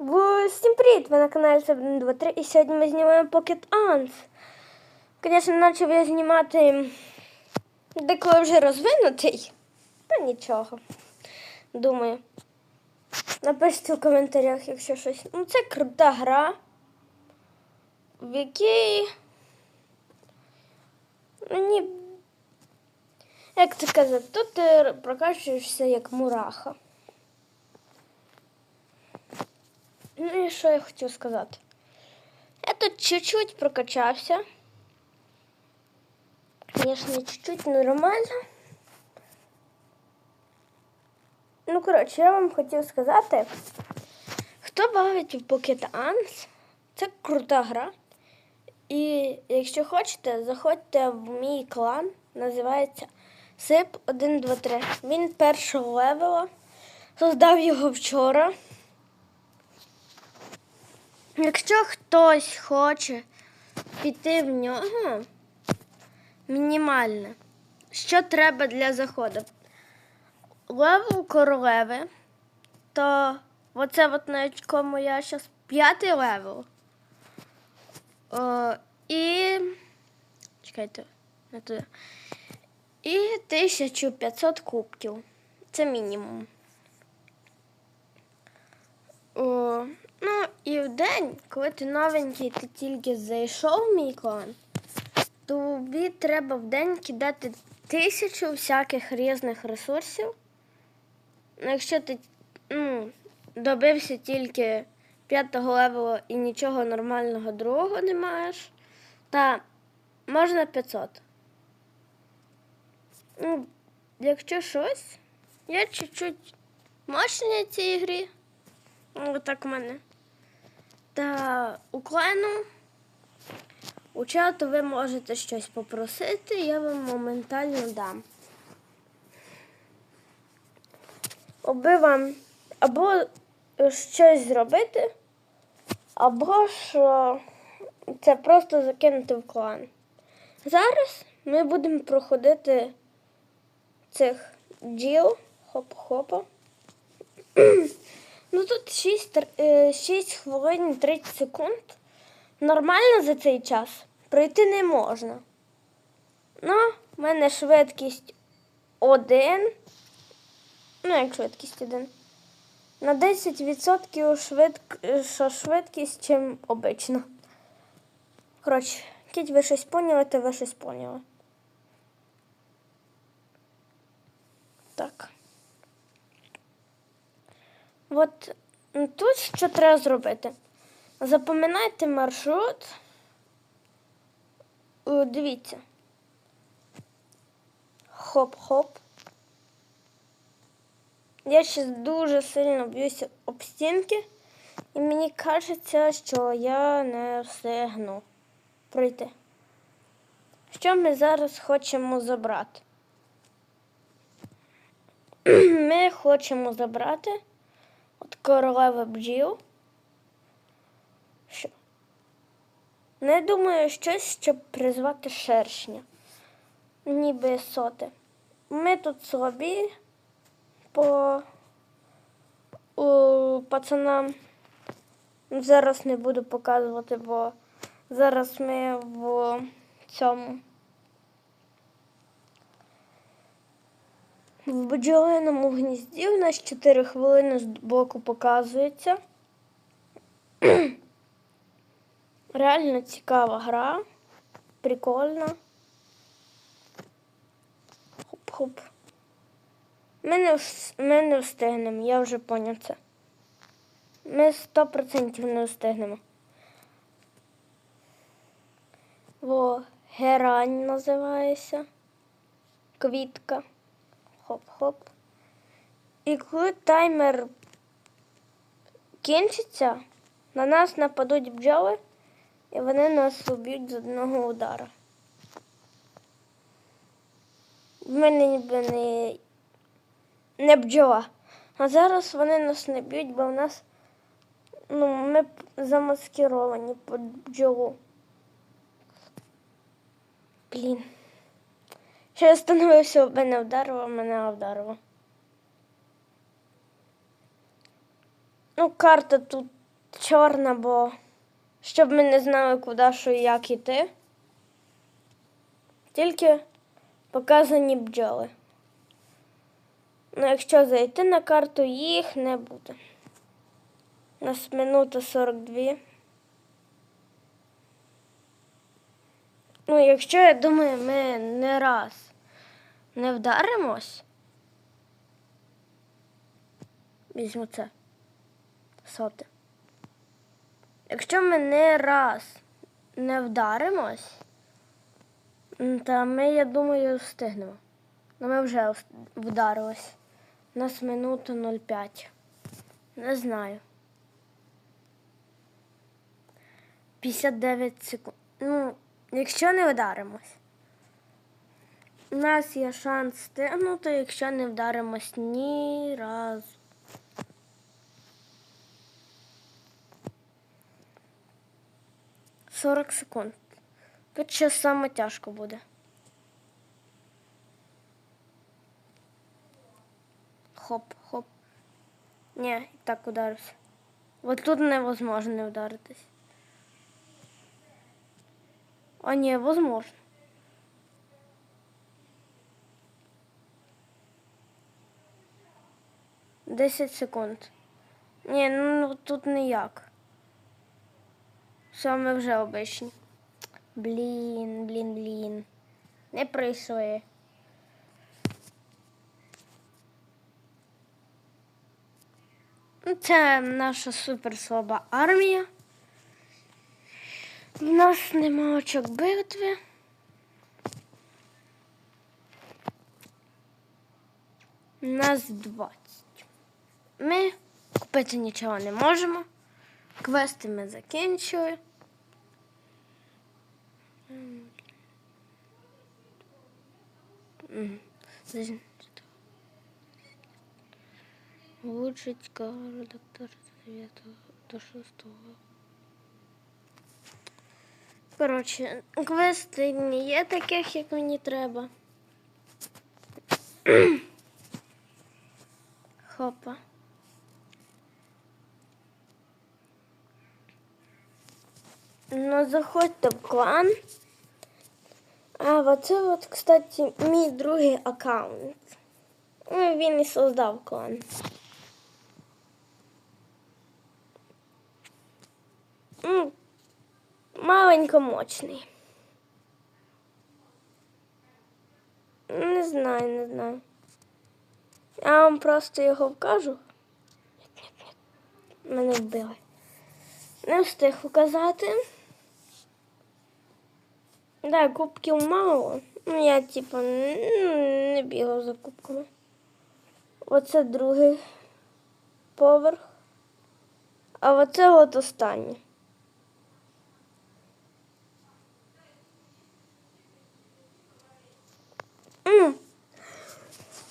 Всім привіт! Ви на каналі 123 і сьогодні ми знімаємо Pocket Ants. Звісно, почав я знімати деколи вже розвинутий, та нічого. Думаю. Напишіть у коментарях, якщо щось. Ну, це крута гра, в якій мені. Як це казати, тут ти прокачуєшся як мураха. Ну і що я хотів сказати? Я тут чуть-чуть прокачався. Звісно, чуть-чуть нормально. Ну, коротше, я вам хотів сказати, хто бавить в Pocket Ants, це крута гра. І якщо хочете, заходьте в мій клан, називається Сип 123. Він першого левела. Создав його вчора. Якщо хтось хоче піти в нього, мінімальне, що треба для заходу? Левел королеви, то оце от на якому я зараз п'ятий левел. О, і. Чекайте, не туди. І 1500 кубків. Це мінімум. О, ну, і в день, коли ти новенький, ти тільки зайшов в мій клан, тобі треба в день кидати тисячу всяких різних ресурсів. Ну, якщо ти ну, добився тільки п'ятого левелу і нічого нормального другого не маєш, та можна 500. Ну, якщо щось, я чуть-чуть мощний в цій грі. Отак у мене. Та у клану у чату ви можете щось попросити, я вам моментально дам. Аби вам або щось зробити, або що це просто закинути в клан. Зараз ми будемо проходити цих діл, хоп-хопа. Ну тут 6, 6 хвилин 30 секунд. Нормально за цей час пройти не можна. Ну, в мене швидкість 1. Ну, як швидкість 1. На 10% швидка швидкість, чим обично. Коротше, кіть ви щось поняли, то ви щось поняли. Так. От тут що треба зробити? Запам'ятайте маршрут. О, Дивіться. Хоп-хоп. Я ще дуже сильно б'юся об стінки, і мені кажеться, що я не встигну пройти. Що ми зараз хочемо забрати? Ми хочемо забрати королева бджіл. Що? Не думаю щось, щоб призвати шершня. Ніби соти. Ми тут слабі по у пацанам. Зараз не буду показувати, бо зараз ми в цьому. В бджолиному гнізді у нас 4 хвилини з боку показується. Реально цікава гра, прикольна. Хоп-хоп. Ми не, ми не встигнемо, я вже поняв це. Ми 100% не встигнемо. Во, герань називається. Квітка. Хоп-хоп. І коли таймер кінчиться, на нас нападуть бджоли, і вони нас уб'ють з одного удара. В мене ніби не, не бджола. А зараз вони нас не б'ють, бо в нас ну, ми замаскировані під бджолу. Блін. Що я становився, мене вдарило, мене вдарило. Ну, карта тут чорна, бо щоб ми не знали, куди що і як іти. Тільки показані бджоли. Ну, якщо зайти на карту, їх не буде. У нас минута 42. Ну, якщо я думаю, ми не раз не вдаримось. Візьму це. Соте. Якщо ми не раз не вдаримось, то ми, я думаю, встигнемо. Ну, ми вже вдарились. У нас минута 0,5. Не знаю. 59 секунд. Ну, якщо не вдаримось. У нас є шанс стигнути, якщо не вдаримось ні разу. Сорок секунд. Тут ще саме тяжко буде. Хоп, хоп. Ні, і так ударився. От тут невозможно не вдаритись. А ні, возможно. Десять секунд. Ні, ну тут ніяк. Ми вже обичні. Блін, блін, блін. Не прийшли. Ну, Це наша суперслаба армія. У нас нема очок битви. Нас 20. Ми купити нічого не можемо. Квести ми закінчили. Улучшить редактор з 9 до 6. Коротше, квести не є таких, як мені треба. Хопа. Ну, заходьте в клан. А оце от, кстати, мій другий аккаунт. Ну, він і создав клан. Ну, маленько мощний. Не знаю, не знаю. Я вам просто його вкажу. Мене вбили. Не встиг указати. Да, кубків мало. Ну, я, типу, не бігав за кубками. Оце другий поверх. А оце от останній. М.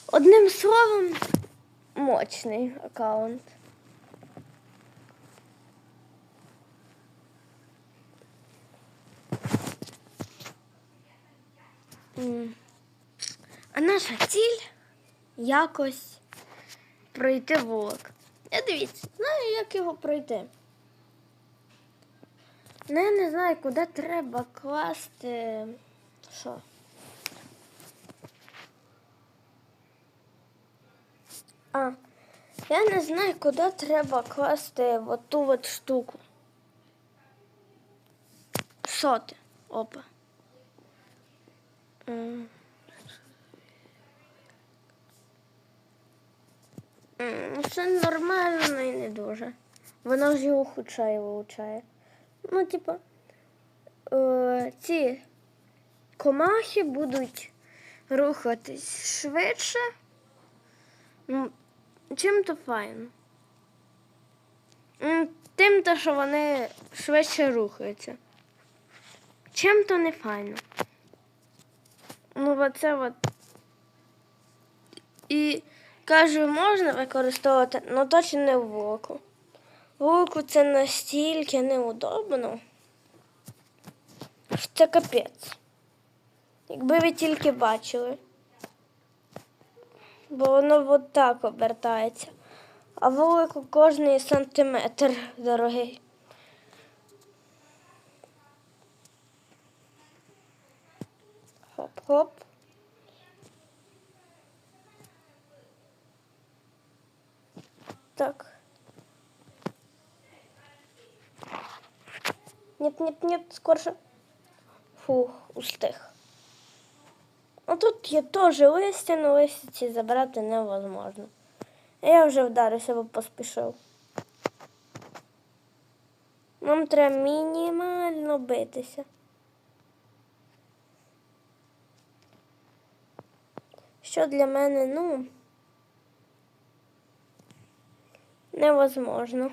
Одним словом, мощний аккаунт. М. А наша ціль якось пройти вулик. Я дивіться, знаю, як його пройти. Ну, я не знаю, куди треба класти. Що? А, я не знаю, куди треба класти от ту от штуку. Соти. Опа. Це нормально і не дуже. Вона його худшає вилучає. Ну, типа, е, ці комахи будуть рухатись швидше. Ну, чим то файно? Тим, то, що вони швидше рухаються. Чим то не файно. Ну, оце от. І кажу, можна використовувати, але точно не в вулику. Вулику це настільки неудобно. що Це капець. Якби ви тільки бачили. Бо воно от так обертається. а велику кожний сантиметр, дорогий. Хоп-хоп. Так. Нет, нет, нет, скорше. Фух, устиг. А тут є теж листя, але листя ці забрати невозможно. Я вже вдарився, бо поспішив. Нам треба мінімально битися. Що для мене, ну, невозможно.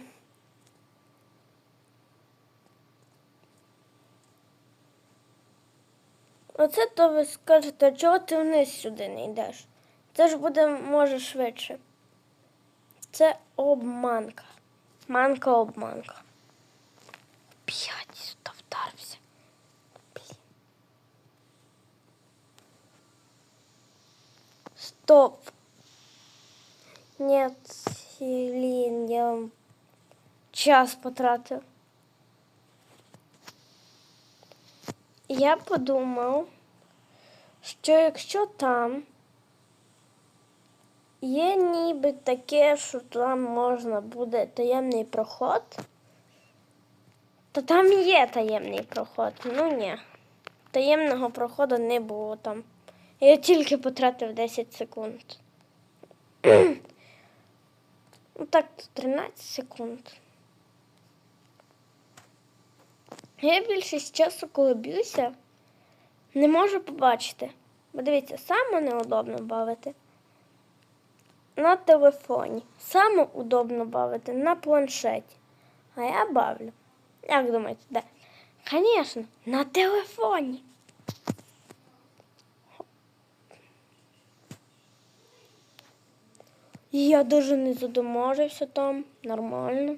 Оце то ви скажете, чого ти вниз сюди не йдеш? Це ж буде, може, швидше. Це обманка. Манка обманка. П'ять сюди вдарився. Блін. Стоп. Нет, блін, я вам час потратив. Я подумав, що якщо там є ніби таке, що там можна буде таємний проход, то там є таємний проход. Ну ні. Таємного проходу не було там. Я тільки потратив 10 секунд. ну так, 13 секунд. Я більшість часу, коли б'юся, не можу побачити. Бо дивіться, саме неудобно бавити на телефоні. Саме удобно бавити на планшеті. А я бавлю. Як думаєте, де? Звісно, на телефоні. Я дуже не задоможився там. Нормально.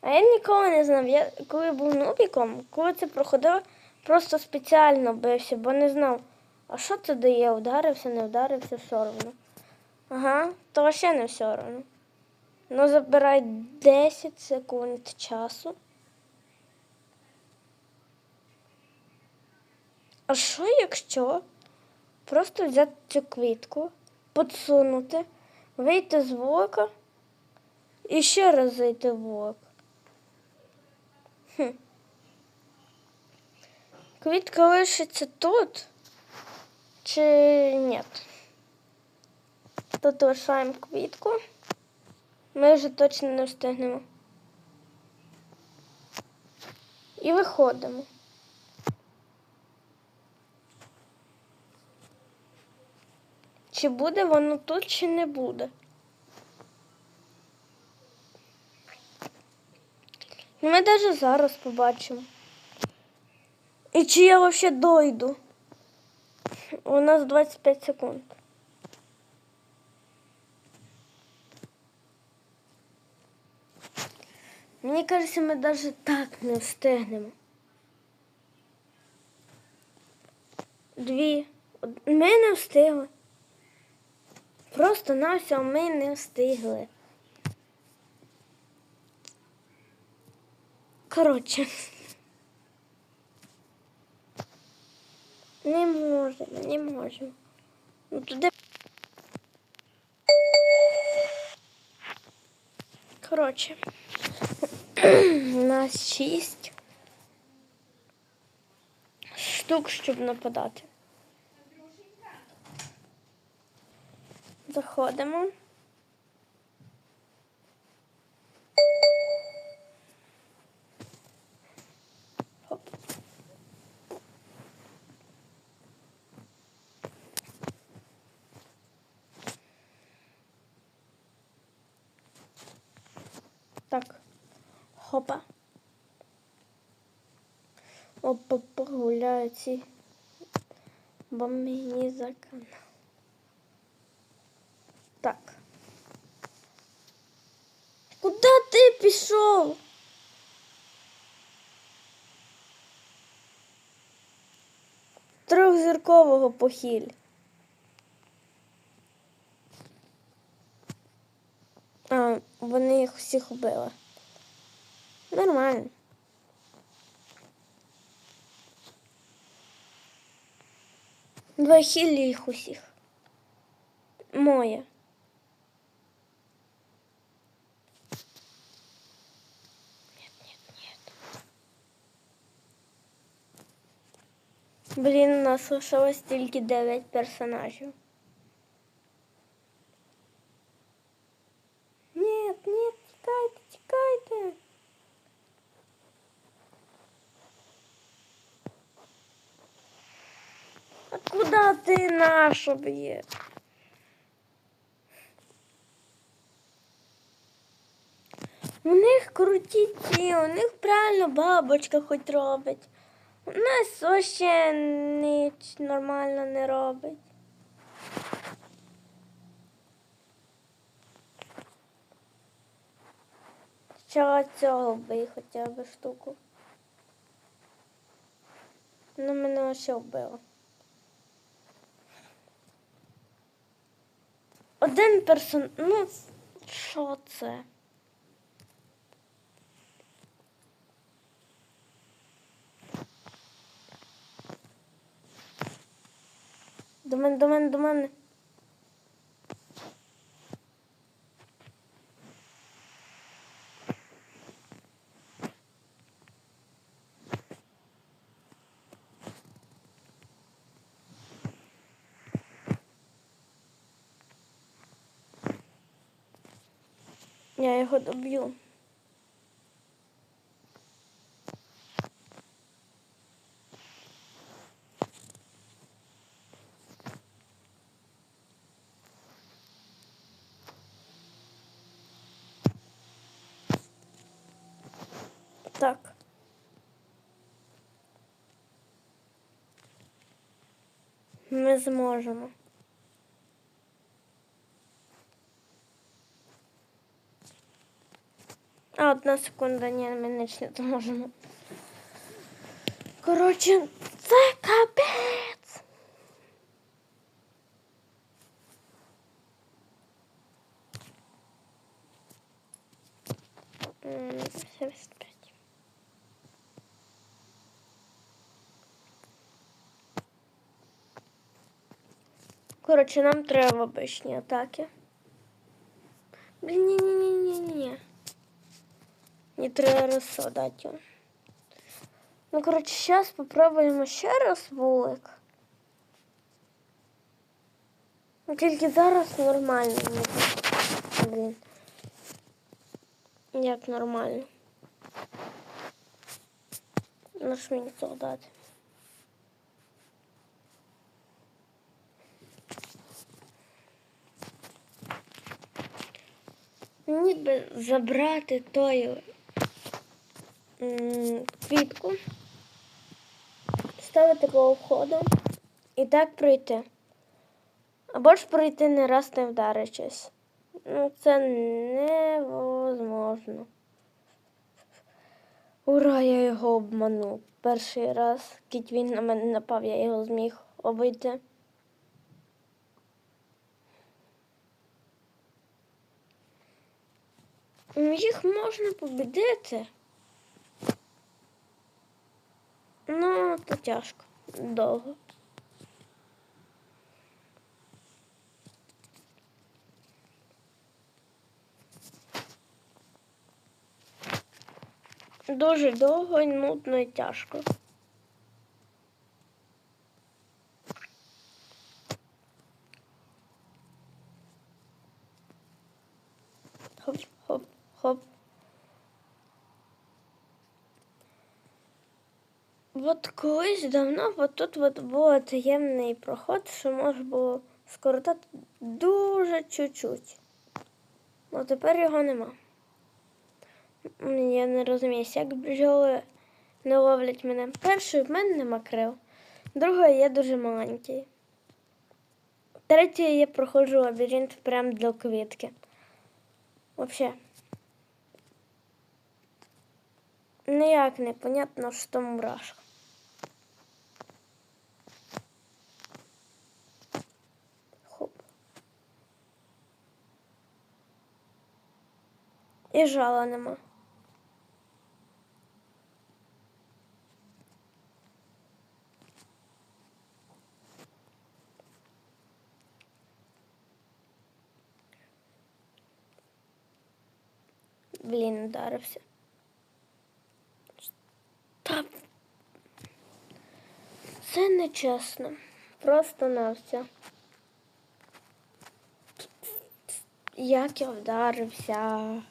А я ніколи не знав, я коли був нубіком, коли це проходив, просто спеціально бився, бо не знав, а що це дає, вдарився, не вдарився, все одно. Ага, то ще не все одно. Ну, забирай 10 секунд часу. А що якщо просто взяти цю квітку, подсунути, вийти з вулика і ще раз зайти в? Хм. Квітка лишиться тут чи ні? Тут лишаємо квітку. Ми вже точно не встигнемо. І виходимо. Чи буде воно тут, чи не буде? Ми навіть зараз побачимо. І чи я взагалі дойду? У нас 25 секунд. Мені кажеться, ми навіть так не встигнемо. Дві. Ми не встигли. Просто на все ми не встигли. Коротше. Не можемо, не можемо. Ну туди. Коротше. Нас шість штук, щоб нападати. Заходимо. Хоп. Так. Хопа. Опа, погуляю ці. Бо мені за канал. Так. Куди ти пішов? Трьохзіркового похиль. А, вони їх всіх вбили. Нормально. Два хілі їх усіх. Моє. Нет, нет, нет. Блін, нас лишилось тільки 9 персонажів. Нет, нет, тікайте, тікайте. А куда ти наша б'є? У них круті ті, у них правильно бабочка хоч робить. У нас вообще ніч нормально не робить. Чого цього вбий хоча б штуку. Ну, мене ще вбило. Один персон... Ну, що це? До мене, до мене, до мене. Я його доб'ю. Так. Ми зможемо. А, одна секунда, ні, ми не зможемо. Коротше, це капець. Коротше, нам треба обичні атаки. Блін, ні-ні-ні-ні-ні. Не треба розсадати. Ну, коротше, зараз спробуємо ще раз вулик. Ну, тільки зараз нормально. не так. Блін. Як нормально. Наш мені солдат. Мені би забрати тою квітку, ставити коло входу і так пройти. Або ж пройти не раз не вдаричись. Ну, це невозможно. Ура, я його обманув. Перший раз, кіть він на мене напав, я його зміг обійти. Їх можна побідити. Ну, то тяжко. Довго. Дуже довго, і нудно і тяжко. Хоп, хоп, хоп. От колись давно от тут от був таємний проход, що можна було скоротати дуже чуть-чуть. Ну тепер його нема. Я не розумію, як бджоли не ловлять мене. Перший в мене нема крил, другий я дуже маленький. Третій я проходжу лабіринт прямо до квітки. Вообще. Ніяк не понятно, що мурашка. І жала нема. Блін, ударився. Та це нечесно. Просто на все. Як я вдарився.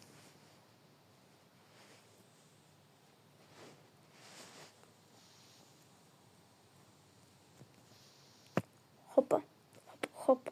Хопа, хоп, хоп.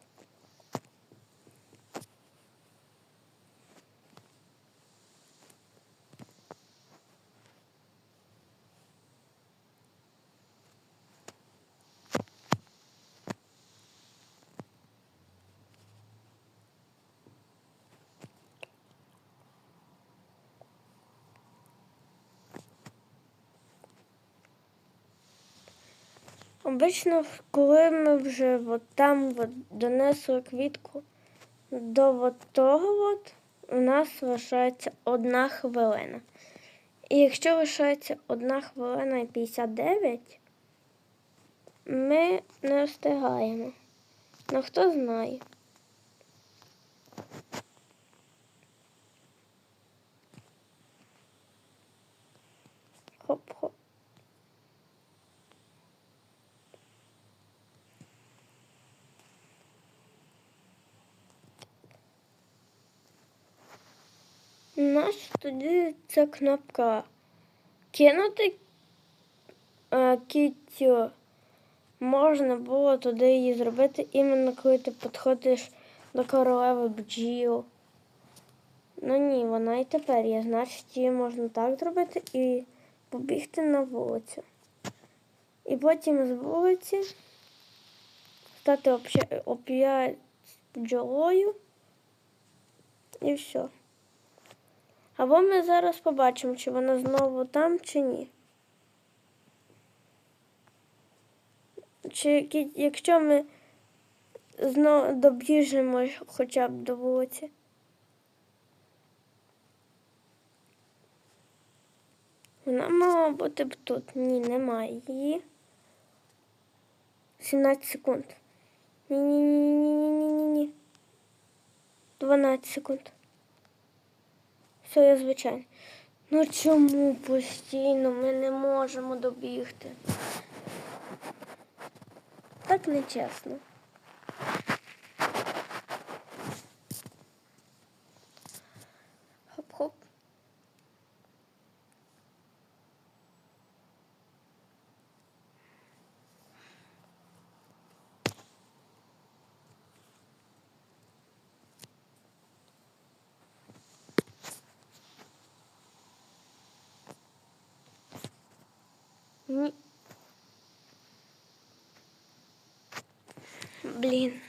Обично, коли ми вже от там от донесли квітку до от того, от, у нас лишається одна хвилина. І якщо лишається одна хвилина і 59, ми не встигаємо. Ну хто знає. Хоп-хоп. Нащо тоді ця кнопка кинути а, кіттю? Можна було туди її зробити іменно коли ти підходиш до королеви бджіл. Ну ні, вона і тепер є. Значить, її можна так зробити і побігти на вулицю. І потім з вулиці стати оп'ять бджолою і все. Або ми зараз побачимо, чи вона знову там, чи ні. Чи якщо ми знову добіжимо хоча б до вулиці. Вона мала бути б тут. Ні, немає її. 17 секунд. Ні-ні-ні-ні-ні-ні-ні. 12 секунд. Все, я звичайно. Ну чому постійно ми не можемо добігти? Так нечесно. Хоп-хоп. Ні. Блін.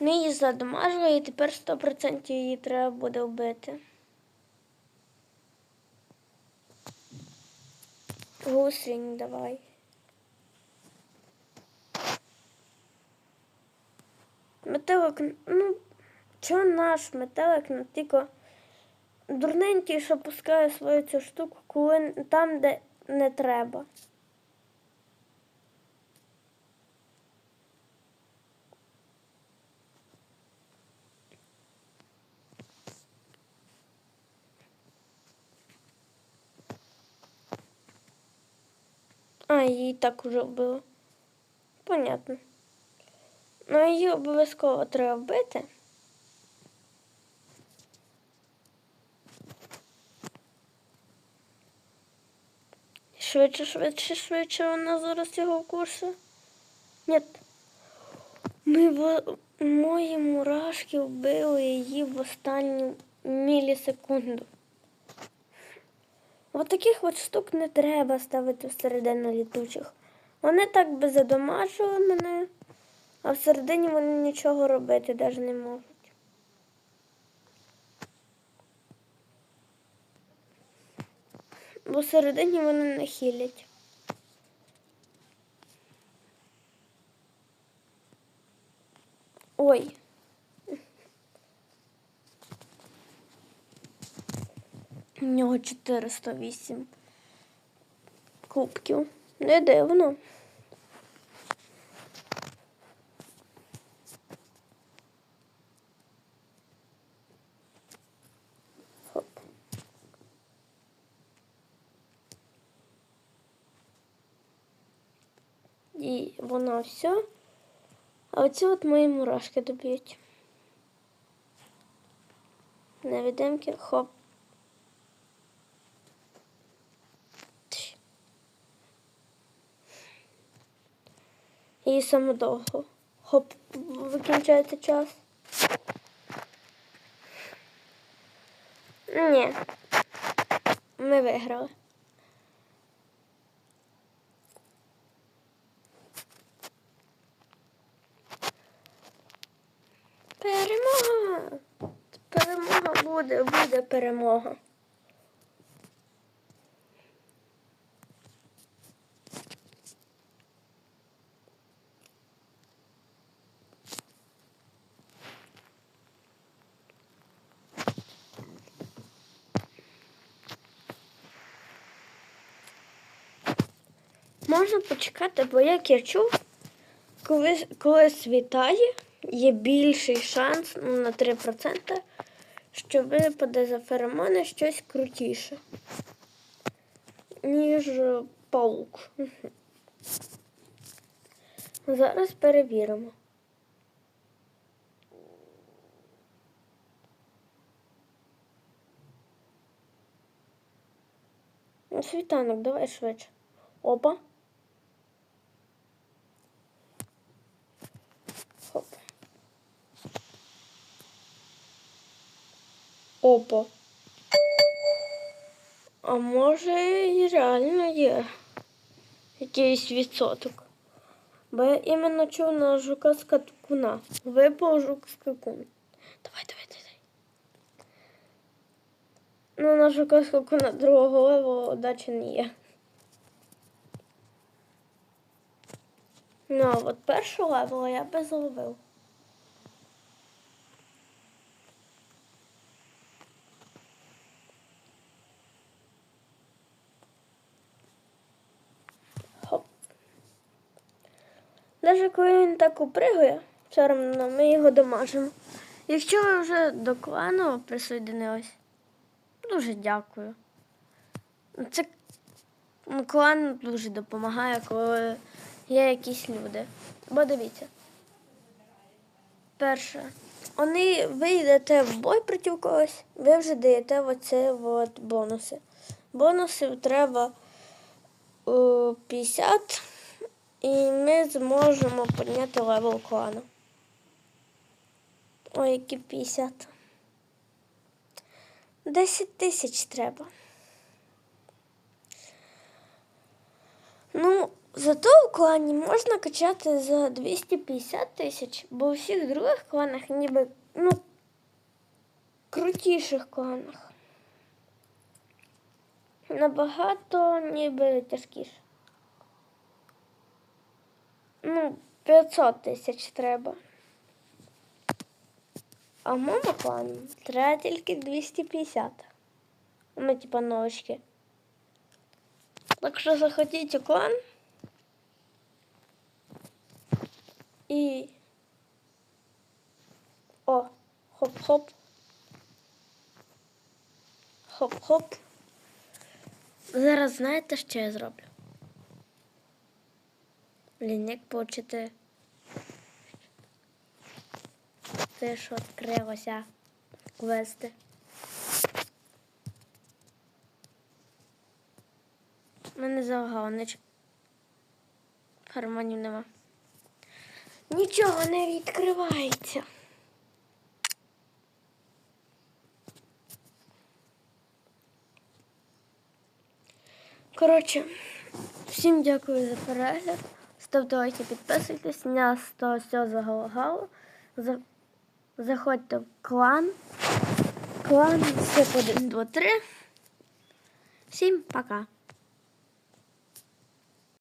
Ми її задамажили і тепер 100% її треба буде вбити. Гусінь давай. Метелик, ну, чого наш метелик ну, тільки дурненький, що пускає свою цю штуку, коли там, де не треба. А, її так уже вбило. Понятно. Ну, її обов'язково треба вбити. Швидше, швидше, швидше вона зараз його вкусе. Ні. Ми в... Мої мурашки вбили її в останню мілісекунду. От таких от штук не треба ставити всередину літучих. Вони так би задомажили мене, а всередині вони нічого робити навіть не можуть. Бо всередині вони не хілять. Ой. У нього 408 кубків. Не дивно. Хоп. І воно все. А оці от мої мурашки доб'ють. На відемки хоп. І саме довго. Хоп, виключається час. Ні. Ми виграли. Перемога! Перемога буде, буде перемога. Можна почекати, бо як я чув, коли, коли світає, є більший шанс на 3%, що випаде за феромони щось крутіше, ніж е, паук. Зараз перевіримо. Ну, Світанок, давай швидше. Опа. Хоп. Опа. А може і реально є якийсь відсоток. Бо я іменно чув на жука скакуна. Випав жук скакун. Давай, давай, давай. Ну, на жука скакуна другого левела удачі не є. Ну, а от першого левела я би зловив. Навіть коли він так упригує, все одно ми його домажемо. Якщо ви вже до клану присоединились, дуже дякую. Це клан дуже допомагає, коли є якісь люди. Бо дивіться. Перше, вони ви йдете в бой проти когось, ви вже даєте оце от бонуси. Бонусів треба е, 50, і ми зможемо підняти левел клану. Ой, які 50. 10 тисяч треба. Ну, зато в клані можна качати за 250 тисяч, бо у всіх других кланах ніби, ну, крутіших кланах. Набагато ніби тяжкіше. Ну, 500 тисяч треба. А в моєму клані треба тільки 250. Ми типа новички. Так що заходіть у клан. І. О, хоп-хоп. Хоп-хоп. Зараз знаєте, що я зроблю? Блін, як почати. Це ж відкрилося квести. Мене загалонич. Гармонів нема. Нічого не відкривається. Коротше, всім дякую за перегляд. Ставте лайки, підписуйтесь. Нас то все загалагало. За- Заходьте в клан. Клан все по 1, 2, 3. Всім пока.